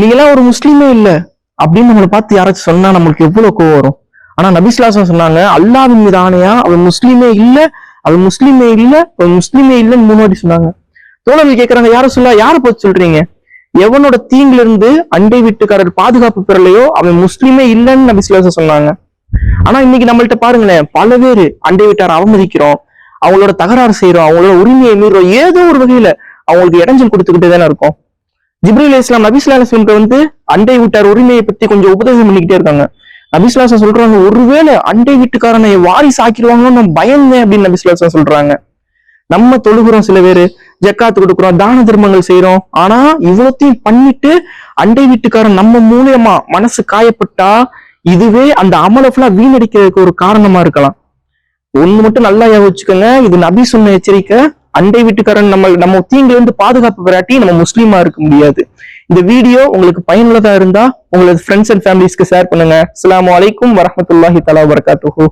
நீங்களாம் ஒரு முஸ்லீமே இல்லை அப்படின்னு நம்மளை பார்த்து யாராச்சும் சொன்னா நம்மளுக்கு எவ்வளவு கோவம் வரும்? ஆனா நபிஸ்லாசம் சொன்னாங்க அல்லாவின் மீது ஆணையா அவன் முஸ்லீமே இல்லை அவன் முஸ்லீமே இல்லை அவன் முஸ்லீமே இல்லைன்னு முன்னாடி சொன்னாங்க. தோழர்கள் கேட்கறாங்க யாரும் சொல்ல யாரை போச்சு சொல்றீங்க? எவனோட தீங்குல இருந்து அண்டை வீட்டுக்காரர் பாதுகாப்பு பெறலையோ அவன் முஸ்லீமே இல்லைன்னு நபிஸ்லாசம் சொன்னாங்க. ஆனா இன்னைக்கு நம்மள்ட்ட பாருங்களேன் பல பேர் அண்டை வீட்டாரை அவமதிக்கிறோம் அவங்களோட தகராறு செய்யறோம் அவங்களோட உரிமையை மீறுறோம் ஏதோ ஒரு வகையில அவங்களுக்கு இடைஞ்சல் கொடுத்துக்கிட்டே தானே இருக்கும். ஜிப்ரீல் இஸ்லாம் நபிஸ்லா வந்து அண்டை வீட்டார் உரிமையை பத்தி கொஞ்சம் உபதேசம் பண்ணிக்கிட்டே இருக்காங்க. நபிஸ்லாசம் சொல்றாங்க ஒருவேளை அண்டை வீட்டுக்காரனை வாரிசு ஆக்கிடுவாங்கன்னு நான் பயந்தேன் அப்படின்னு நபிஸ்லாசம் சொல்றாங்க. நம்ம தொழுகிறோம் சில பேரு ஜக்காத்து கொடுக்குறோம் தான தர்மங்கள் செய்யறோம் ஆனா இவ்வளத்தையும் பண்ணிட்டு அண்டை வீட்டுக்காரன் நம்ம மூலியமா மனசு காயப்பட்டா இதுவே அந்த அமலை ஃபுல்லா வீணடிக்கிறதுக்கு ஒரு காரணமா இருக்கலாம். ஒண்ணு மட்டும் நல்லா யோசிச்சுக்கோங்க வச்சுக்கோங்க இது நபி சொன்ன எச்சரிக்கை. அண்டை வீட்டுக்காரன் நம்ம நம்ம தீங்கிலிருந்து பாதுகாப்பு பெறாட்டி நம்ம முஸ்லீமா இருக்க முடியாது. இந்த வீடியோ உங்களுக்கு பயனுள்ளதா இருந்தா உங்களது ஃப்ரெண்ட்ஸ் அண்ட் ஃபேமிலிஸ்க்கு ஷேர் பண்ணுங்க. அஸ்லாம் அலைக்கும் வரமத்துல்லாஹி தலா வரகாத்துஹூ